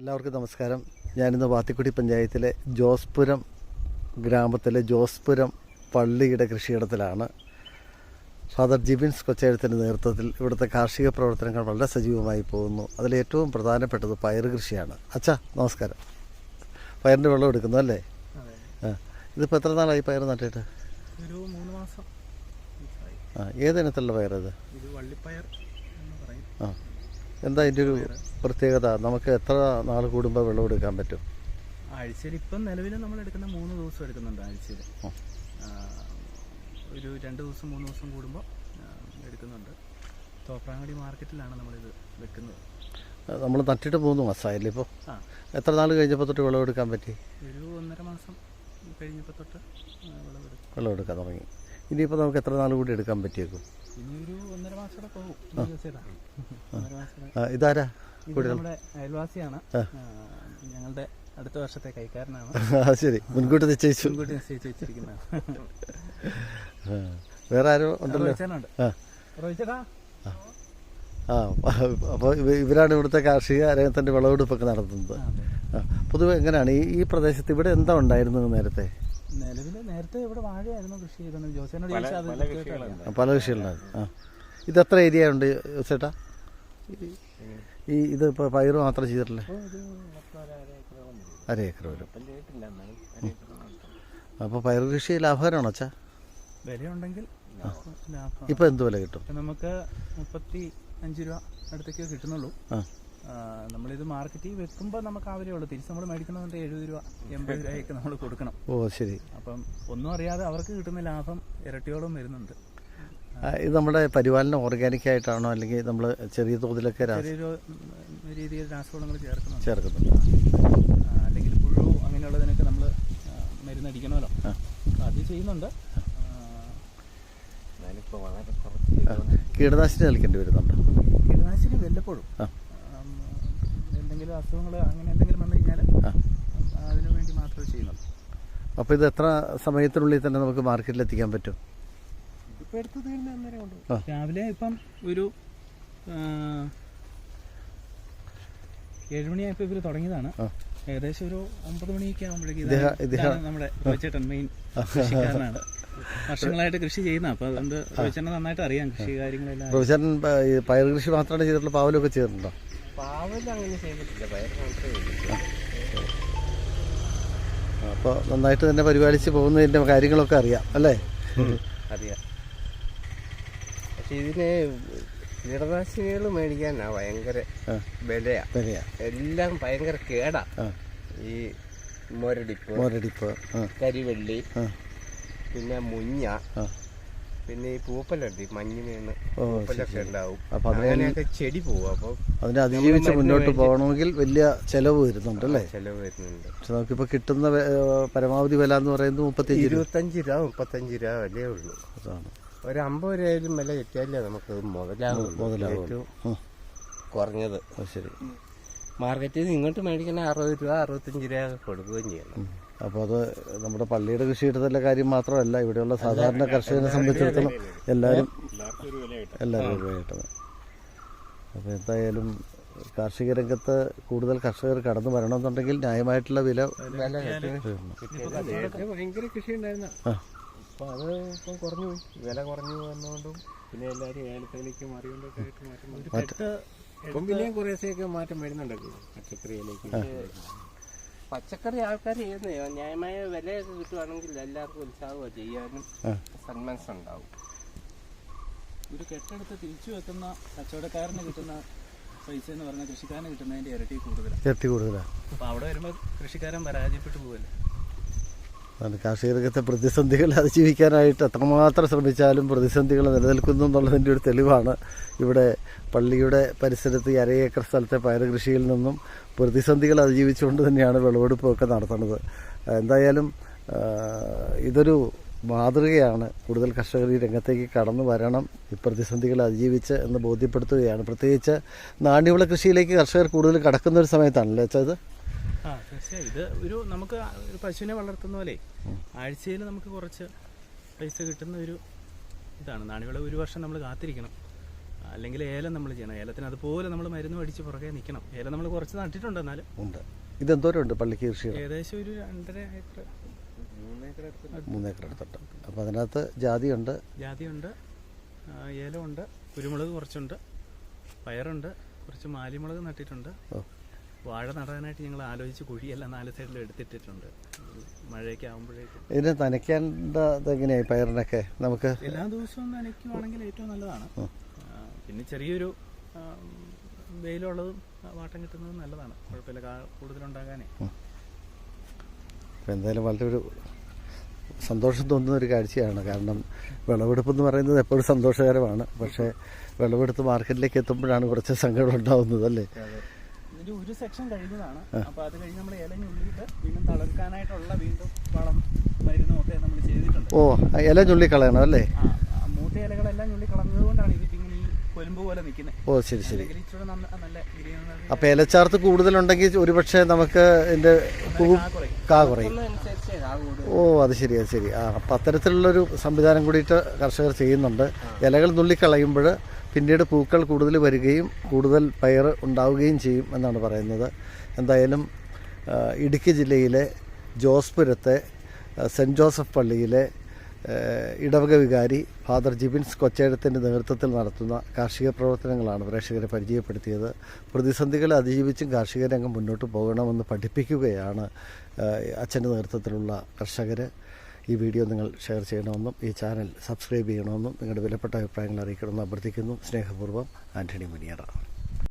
എല്ലാവർക്കും നമസ്കാരം. ഞാനിന്ന് വാത്തിക്കുടി പഞ്ചായത്തിലെ ജോസ്പുരം ഗ്രാമത്തിലെ ജോസ്പുരം പള്ളിയുടെ കൃഷിയിടത്തിലാണ്. ഫാദർ ജിബിൻസ് കൊച്ചേഴത്തിന്റെ നേതൃത്വത്തിൽ ഇവിടുത്തെ കാർഷിക പ്രവർത്തനങ്ങൾ വളരെ സജീവമായി പോകുന്നു. അതിൽ ഏറ്റവും പ്രധാനപ്പെട്ടത് പയർ കൃഷിയാണ്. അച്ഛാ നമസ്കാരം. പയറിന്റെ വെള്ളം എടുക്കുന്നു അല്ലേ? ഇതിപ്പോൾ എത്ര നാളായി പയർ നട്ടിട്ട്. ആ പയറത് വള്ളിപ്പയർ എന്ന് പറയും. ആ. എന്താ ഇതിന്റെ ഒരു പ്രത്യേകത? നമുക്ക് എത്ര നാൾ കൂടുമ്പോൾ വെള്ളം എടുക്കാൻ പറ്റും? ആഴ്ചയിൽ ഇപ്പം നിലവിൽ നമ്മൾ എടുക്കുന്ന മൂന്ന് ദിവസം എടുക്കുന്നുണ്ട് ആഴ്ചയിൽ. ഒരു രണ്ട് ദിവസം മൂന്ന് ദിവസം കൂടുമ്പോൾ എടുക്കുന്നുണ്ട്. തോപ്രാങ്ങടി മാർക്കറ്റിലാണ് നമ്മളിത് വെക്കുന്നത്. നമ്മൾ നട്ടിട്ട് മൂന്ന് മാസമായില്ലേ ഇപ്പോൾ എത്ര നാൾ കഴിഞ്ഞപ്പോൾ തൊട്ട് വിളവെടുക്കാൻ പറ്റി? ഒരു ഒന്നര മാസം കഴിഞ്ഞപ്പോൾ തൊട്ട് വിളവെടുക്കും എടുക്കാൻ തുടങ്ങി. ഇനിയിപ്പോൾ നമുക്ക് എത്ര നാൾ കൂടി എടുക്കാൻ പറ്റിയേക്കും? ഇതാരാ? അയൽവാസിയാണ്. ഞങ്ങളുടെ അടുത്ത വർഷത്തെ കൈക്കാരനാണ്. ശരി. മുൻകൂട്ടി നിശ്ചയിച്ചു. മുൻകൂട്ടി നിശ്ചയിച്ച് വെച്ചിരിക്കുന്നതാണ്. വേറെ ആരോ ഉണ്ടല്ലോ? ആ. അപ്പോൾ ഇവരാണ് ഇവിടുത്തെ കാർഷിക രംഗത്തിന്റെ വിളവെടുപ്പൊക്കെ നടത്തുന്നത്. പൊതുവെ എങ്ങനെയാണ്? ഈ ഈ പ്രദേശത്ത് ഇവിടെ എന്താ ഉണ്ടായിരുന്നത് നേരത്തെ? നിലവിൽ നേരത്തെ ഇവിടെ വാഴയായിരുന്നു കൃഷി ചെയ്തത്. ജോസേനോട് ചോദിച്ചാൽ പല കൃഷികളുണ്ടായിരുന്നു ആ ഇത് എത്ര ഏരിയ ഉണ്ട് ചേട്ടാ ഈ- ഇത് ഇപ്പോൾ പയറ് മാത്രം ചെയ്തിട്ടില്ലേ? അര ഏക്കർ വരും. അപ്പോൾ പയർ കൃഷി ലാഭകരമാണോ അച്ഛാ? വിലയുണ്ടെങ്കിൽ ലാഭം ഇപ്പോൾ എന്ത് വില കിട്ടും? നമുക്ക് മുപ്പത്തി അഞ്ച് രൂപ അടുത്തേക്ക് കിട്ടുന്നുള്ളൂ. നമ്മളിത് മാർക്കറ്റിൽ വെക്കുമ്പോൾ നമുക്ക് ആവരേ ഉള്ളൂ. തിരിച്ച് നമ്മൾ മേടിക്കണമെന്നുണ്ട് എഴുപത് രൂപ എൺപത് രൂപയൊക്കെ നമ്മൾ കൊടുക്കണം. ഓ ശരി. അപ്പം ഒന്നും അറിയാതെ അവർക്ക് കിട്ടുന്ന ലാഭം ഇരട്ടിയോളം വരുന്നുണ്ട്. ഇത് നമ്മുടെ പരിപാലനം ഓർഗാനിക് ആയിട്ടാണോ? അല്ലെങ്കിൽ നമ്മൾ ചെറിയ തോതിലൊക്കെ ഉം, രീതിയിൽ രാസവളങ്ങൾ ചേർക്കുന്നുണ്ട്. ചേർക്കുന്നുണ്ട്. അല്ലെങ്കിൽ പുഴു അങ്ങനെയുള്ളതിനൊക്കെ നമ്മൾ മരുന്നടിക്കണമല്ലോ. അത് ചെയ്യുന്നുണ്ട്. കീടനാശിനി കളിക്കേണ്ടി വരുന്നുണ്ടോ? കീടനാശിനി വല്ലപ്പോഴും. എന്തെങ്കിലും അസുഖങ്ങൾ അങ്ങനെ എന്തെങ്കിലും വന്നു കഴിഞ്ഞാൽ അതിനു വേണ്ടി മാത്രമേ ചെയ്യുന്നുള്ളൂ. അപ്പോൾ ഇത് എത്ര സമയത്തിനുള്ളിൽ തന്നെ നമുക്ക് മാർക്കറ്റിൽ എത്തിക്കാൻ പറ്റും? ഇപ്പോൾ എടുത്ത് തീരുന്ന അന്നേരം കൊണ്ട്. രാവിലെ ഇപ്പം ഒരു ഏഴുമണിയായപ്പോൾ ഇവർ തുടങ്ങിയതാണ്. ഏകദേശം ഒരു ഒമ്പത് മണിയൊക്കെ ആകുമ്പോഴേക്കും നമ്മുടെ ചേട്ടൻ മെയിൻ കൃഷിക്കാരനാണ്. വർഷങ്ങളായിട്ട് കൃഷി ചെയ്യുന്ന അപ്പൊ അതുകൊണ്ട് റോയിച്ചേട്ടനെ നന്നായിട്ട് അറിയാം കൃഷി കാര്യങ്ങളെല്ലാം. പ്രൊഫസർ ഈ പയർ കൃഷി മാത്രമാണ് ചെയ്തിട്ടുള്ള പാവലൊക്കെ ചെയ്തിട്ടുണ്ടോ? അങ്ങനെ ചെയ്തിട്ടില്ല. പയർ മാത്രമേ അപ്പോൾ നന്നായിട്ട് തന്നെ പരിപാലിച്ച് പോകുന്നതിന്റെ കാര്യങ്ങളൊക്കെ അറിയാം അല്ലേ? അറിയാം. പക്ഷെ ഇതിന് കീടനാശിനികൾ മേടിക്കാനാ ഭയങ്കര വിലയാ. വിലയാ. എല്ലാം ഭയങ്കര കേടാ. ഈ മുരടിപ്പ് മോരടിപ്പ് കരിവെള്ളി പിന്നെ മുഞ്ഞ പിന്നെ ഈ പൂപ്പലുണ്ട് ഈ മഞ്ഞിന് ഓ പൂപ്പലൊക്കെ ഉണ്ടാവും. അപ്പൊ ചെടി പോവും അപ്പോൾ അതിനെ അതിജീവിച്ച് മുന്നോട്ട് പോകണമെങ്കിൽ വലിയ ചെലവ് വരുന്നുണ്ട് അല്ലേ? ചെലവ് വരുന്നുണ്ട്. പക്ഷെ നമുക്കിപ്പോൾ കിട്ടുന്ന പരമാവധി വില എന്ന് പറയുന്നത് മുപ്പത്തിയഞ്ച് രൂപ. ഇരുപത്തഞ്ച് രൂപ മുപ്പത്തഞ്ച് രൂപ വിലയേ ഉള്ളൂ. അതാണ്. ഒരു അമ്പത് രൂപയിലും വില കിട്ടിയാലേ നമുക്ക് മുതലാകും കുറഞ്ഞത്. ശരി. മാർക്കറ്റിൽ നിന്ന് ഇങ്ങോട്ട് മേടിക്കണ അറുപത് രൂപ അറുപത്തഞ്ച് രൂപ കൊടുക്കുകയും ചെയ്യണം. അപ്പോൾ അത് നമ്മുടെ പള്ളിയുടെ കൃഷിയിടത്തിലെ കാര്യം മാത്രമല്ല ഇവിടെയുള്ള സാധാരണ കർഷകനെ സംബന്ധിച്ചിടത്തോളം എല്ലാവരും എല്ലാവരും ഉപയോഗിക്കുന്നത് അപ്പോൾ എന്തായാലും കാർഷിക രംഗത്ത് കൂടുതൽ കർഷകർ കടന്നു വരണമെന്നുണ്ടെങ്കിൽ ന്യായമായിട്ടുള്ള വില ഭയങ്കര കൃഷി ഉണ്ടായിരുന്ന അപ്പോൾ അത് ഇപ്പം കുറഞ്ഞു പോയി. വില കുറഞ്ഞു വന്നുകൊണ്ടും പിന്നെ എല്ലാവരും ഏലക്കയിലേക്ക് മാറിക്കൊണ്ടൊക്കെ ആയിട്ട് മാറ്റം. വന്നു. കെട്ട് ഇപ്പം പിന്നെയും കുറേശ്ശെയൊക്കെ മാറ്റം വരുന്നുണ്ടല്ലോ പച്ചക്കറിയിലേക്ക് പച്ചക്കറി ആൾക്കാർ ചെയ്യുന്ന. ന്യായമായ വിലയൊക്കെ കിട്ടുവാണെങ്കിൽ എല്ലാവർക്കും ഉത്സാഹമാണ് ചെയ്യാനും. സന്മനസ് ഉണ്ടാവും ഒരു കെട്ടെടുത്ത് തിരിച്ചു വെക്കുന്ന കച്ചവടക്കാരന് കിട്ടുന്ന പൈസ എന്ന് പറഞ്ഞാൽ കൃഷിക്കാരന് കിട്ടുന്നതിന്റെ ഇരട്ടി കൂടുതലാണ് ഇരട്ടി കൂടുതലാണ് അപ്പൊ അവിടെ വരുമ്പോൾ കൃഷിക്കാരൻ പരാജയപ്പെട്ടു പോവല്ലേ? അതാണ് കാർഷിക രംഗത്തെ പ്രതിസന്ധികൾ അതിജീവിക്കാനായിട്ട് എത്രമാത്രം ശ്രമിച്ചാലും പ്രതിസന്ധികൾ നിലനിൽക്കുന്നു എന്നുള്ളതിന്റെ ഒരു തെളിവാണ് ഇവിടെ പള്ളിയുടെ പരിസരത്ത് ഈ ഏക്കർ സ്ഥലത്തെ പയർ കൃഷിയിൽ നിന്നും പ്രതിസന്ധികൾ അതിജീവിച്ചുകൊണ്ട് തന്നെയാണ് വിളവെടുപ്പൊക്കെ നടത്തുന്നത്. എന്തായാലും ഇതൊരു മാതൃകയാണ്. കൂടുതൽ കർഷകർ ഈ രംഗത്തേക്ക് കടന്നു വരണം ഈ പ്രതിസന്ധികൾ അതിജീവിച്ച് എന്ന് ബോധ്യപ്പെടുത്തുകയാണ്. പ്രത്യേകിച്ച് നാണ്യവിള കൃഷിയിലേക്ക് കർഷകർ കൂടുതൽ കടക്കുന്ന ഒരു സമയത്താണല്ലോ വെച്ചാൽ ഇത്? ആ തീർച്ചയായും. ഇത് ഒരു നമുക്ക് ഒരു പശുവിനെ വളർത്തുന്ന പോലെ ആഴ്ചയിൽ നമുക്ക് കുറച്ച് പൈസ കിട്ടുന്ന ഒരു ഇതാണ്. നാണ്യവിള ഒരു വർഷം നമ്മൾ കാത്തിരിക്കണം. അല്ലെങ്കിൽ ഏലം നമ്മൾ ചെയ്യണം. ഏലത്തിന് അതുപോലെ നമ്മൾ മരുന്ന് മേടിച്ച് പുറകെ നിൽക്കണം. ഏലം നമ്മൾ കുറച്ച് നട്ടിട്ടുണ്ട് എന്നാലും. ഉണ്ട്. ഇതെന്തോരം ഉണ്ട് പള്ളിക്ക് കൃഷി ഏകദേശം ഒരു രണ്ടര ഏക്കർ മൂന്നേക്കർ അടുത്ത് മൂന്നേക്കർ എടുത്തിട്ട് അപ്പോൾ അതിനകത്ത് ജാതിയുണ്ട്. ജാതിയുണ്ട്. ഏലമുണ്ട്. കുരുമുളക് കുറച്ചുണ്ട്. പയറുണ്ട്. കുറച്ച് മാലിമുളക് നട്ടിട്ടുണ്ട്. വാഴ നടാനായിട്ട് ഞങ്ങൾ ആലോചിച്ച് കുഴിയെല്ലാം നാല് സൈഡിലും എടുത്തിട്ടിട്ടുണ്ട്. മഴയൊക്കെ ആകുമ്പോഴേക്കും ഇതിന് നനയ്ക്കേണ്ടത് എങ്ങനെയായി പയറിനൊക്കെ നമുക്ക്? എല്ലാ ദിവസവും നനയ്ക്കുവാണെങ്കിൽ ഏറ്റവും നല്ലതാണ്. പിന്നെ ചെറിയൊരു വെയിലുള്ളതും വാട്ടം കിട്ടുന്നതും നല്ലതാണ്. കുഴപ്പമില്ല കൂടുതലുണ്ടാകാനേ. അപ്പോൾ എന്തായാലും വളരെ സന്തോഷം തോന്നുന്ന ഒരു കാഴ്ചയാണ്. കാരണം വിളവെടുപ്പ് എന്ന് പറയുന്നത് എപ്പോഴും സന്തോഷകരമാണ്. പക്ഷേ വിളവെടുത്ത് മാർക്കറ്റിലേക്ക് എത്തുമ്പോഴാണ് കുറച്ച് സങ്കടം ഉണ്ടാവുന്നത് അല്ലേ? ഇതിന്റെ ഒരു സെക്ഷൻ കഴിഞ്ഞതാണ്. അപ്പൊ അത് കഴിഞ്ഞ് നമ്മൾ ഇല ഞുള്ളിയിട്ട് വീണ്ടും തളർക്കാനായിട്ടുള്ള വീണ്ടും വളം മരുന്നും ഒക്കെ നമ്മൾ ചെയ്തിട്ടുണ്ട്. ഓ ഇല ചുള്ളിക്കളയണം കളയണം അല്ലേ മൂത്ത ഇലകളെല്ലാം ഞുള്ളി കളഞ്ഞത് കൊണ്ടാണ് ഇതിപ്പോ ഇങ്ങനെ ഈ കൊലുമ്പ് പോലെ നിൽക്കുന്നത് ഓ ശരി ശരി. അപ്പൊ ഇലച്ചാർത്ത് കൂടുതലുണ്ടെങ്കിൽ ഒരുപക്ഷെ നമുക്ക് ഇതിന്റെ കാ കുറയും. ഓ അത് ശരി അത് ശരി. ആ അപ്പം അത്തരത്തിലുള്ളൊരു സംവിധാനം കൂടിയിട്ട് കർഷകർ ചെയ്യുന്നുണ്ട്. ഇലകൾ നുള്ളിക്കളയുമ്പോൾ പിന്നീട് പൂക്കൾ കൂടുതൽ വരികയും കൂടുതൽ പയർ ഉണ്ടാവുകയും ചെയ്യും എന്നാണ് പറയുന്നത്. എന്തായാലും ഇടുക്കി ജില്ലയിലെ ജോസ്പുരത്തെ സെന്റ് ജോസഫ് പള്ളിയിലെ ഇടവക വികാരി ഫാദർ ജിബിൻസ് കൊച്ചേടത്തിന്റെ നേതൃത്വത്തിൽ നടത്തുന്ന കാർഷിക പ്രവർത്തനങ്ങളാണ് പ്രേക്ഷകരെ പരിചയപ്പെടുത്തിയത്. പ്രതിസന്ധികളെ അതിജീവിച്ചും കാർഷിക രംഗം മുന്നോട്ട് പോകണമെന്ന് പഠിപ്പിക്കുകയാണ് അച്ഛന്റെ നേതൃത്വത്തിലുള്ള കർഷകർ ഈ വീഡിയോ നിങ്ങൾ ഷെയർ ചെയ്യണമെന്നും ഈ ചാനൽ സബ്സ്ക്രൈബ് ചെയ്യണമെന്നും നിങ്ങളുടെ വിലപ്പെട്ട അഭിപ്രായങ്ങൾ അറിയിക്കണമെന്ന് അഭ്യർത്ഥിക്കുന്നു. സ്നേഹപൂർവം ആന്റണി മുനിയറ.